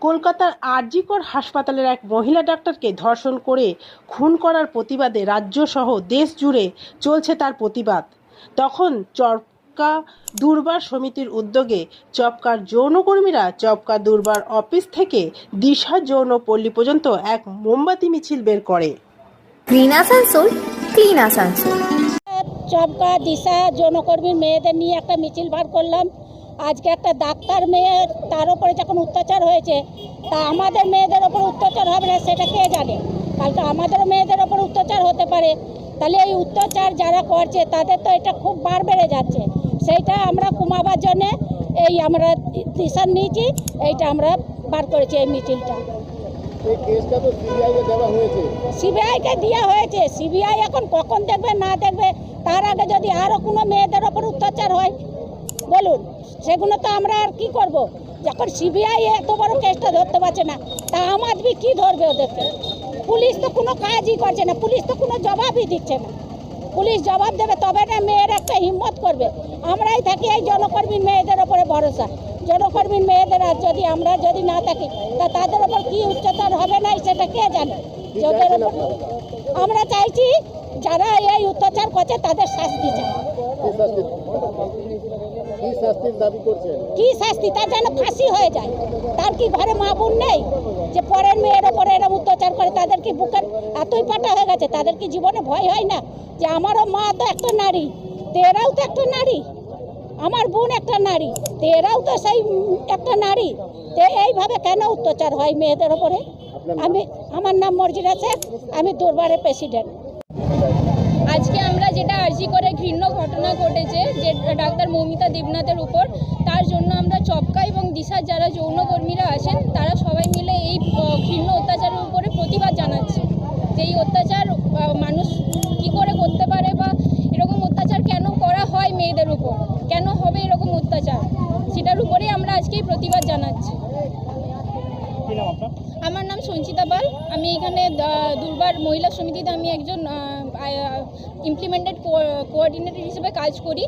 কলকাতার আরজিকর হাসপাতালের এক মহিলা ডাক্তারকে ধর্ষণ করে খুন করার প্রতিবাদে রাজ্য সহ দেশ জুড়ে চলছে তার প্রতিবাদ। তখন চপকা দুর্বার সমিতির উদ্যোগে চপকার যৌনকর্মীরা চপকা দুর্বার অফিস থেকে দিশা যৌন পল্লী পর্যন্ত এক মোমবাতি মিছিল বের করে। Green Asansol clean Asansol. চপকা দিশা যৌনকর্মীর মেয়েদের নিয়ে একটা মিছিল বার করলাম। আজকে একটা ডাক্তার মেয়ে তার উপরে যখন অত্যাচার হয়েছে তা আমাদের মেয়েদের ওপর অত্যাচার হবে না সেটা কে জানে? কালকে আমাদের মেয়েদের ওপর অত্যাচার হতে পারে। তাহলে এই অত্যাচার যারা করছে তাদের তো এটা খুব বার বেড়ে যাচ্ছে। সেইটা আমরা কমাবার জন্যে এই আমরা ডিসিশন নিয়েছি এইটা আমরা বার করেছি এই মিছিলটা। সিবিআইকে দেওয়া হয়েছে। সিবিআই এখন কখন দেখবে না দেখবে তার আগে যদি আরও কোনো মেয়েদের ওপর অত্যাচার হয় বলুন। সেগুলো তো আমরা আর কি করব? যখন সিবিআই এত বড় কেসটা ধরতে পারছে না তা আম আদমি কী ধরবে ওদেরকে? পুলিশ তো কোনো কাজই করছে না পুলিশ তো কোনো জবাবই দিচ্ছে না। পুলিশ জবাব দেবে তবে না মেয়ের একটা হিম্মত করবে। আমরাই থাকি এই জনকর্মীর মেয়েদের ওপরে ভরসা। জনকর্মীর মেয়েদের আর যদি আমরা যদি না থাকি তা তাদের ওপর কি উচ্চতর হবে না সেটা কে জানে? আমরা চাইছি যারা এই অত্যাচার করছে তাদের শাস্তি চাই কি শাস্তি কি শাস্তির দাবি করছেন? কি শাস্তি? তার যেন ফাঁসি হয়ে যায়। তার কি ঘরে মা বোন নেই? যে পরের মেয়ের ওপরে এরকম অত্যাচার করে তাদের কি বুকের এতই পাটা হয়ে গেছে? তাদের কি জীবনে ভয় হয় না? যে আমারও মা তো একটা নারী তো এরাও তো একটা নারী আমার বোন একটা নারী তো এরাও তো সেই একটা নারী। তো এইভাবে কেন অত্যাচার হয় মেয়েদের ওপরে? আমি আমার নাম মর্জিনা শেখ আমি দুর্বারের প্রেসিডেন্ট। আজকে আমরা যেটা আর্জি করে ঘৃণ্য ঘটনা ঘটেছে যে ডাক্তার মৌমিতা দেবনাথের উপর, তার জন্য আমরা চপকা এবং দিশার যারা যৌনকর্মীরা আছেন, তারা সবাই মিলে এই ঘৃণ্য অত্যাচারের উপরে প্রতিবাদ জানাচ্ছে। যে এই অত্যাচার মানুষ কি করে করতে পারে বা এরকম অত্যাচার কেন করা হয় মেয়েদের উপর? কেন হবে এরকম অত্যাচার? সেটার উপরেই আমরা আজকে প্রতিবাদ জানাচ্ছি। আমার নাম সঞ্চিতা পাল। আমি এখানে দুর্বার মহিলা সমিতিতে আমি একজন ইমপ্লিমেন্টেড কোঅর্ডিনেটর হিসেবে কাজ করি।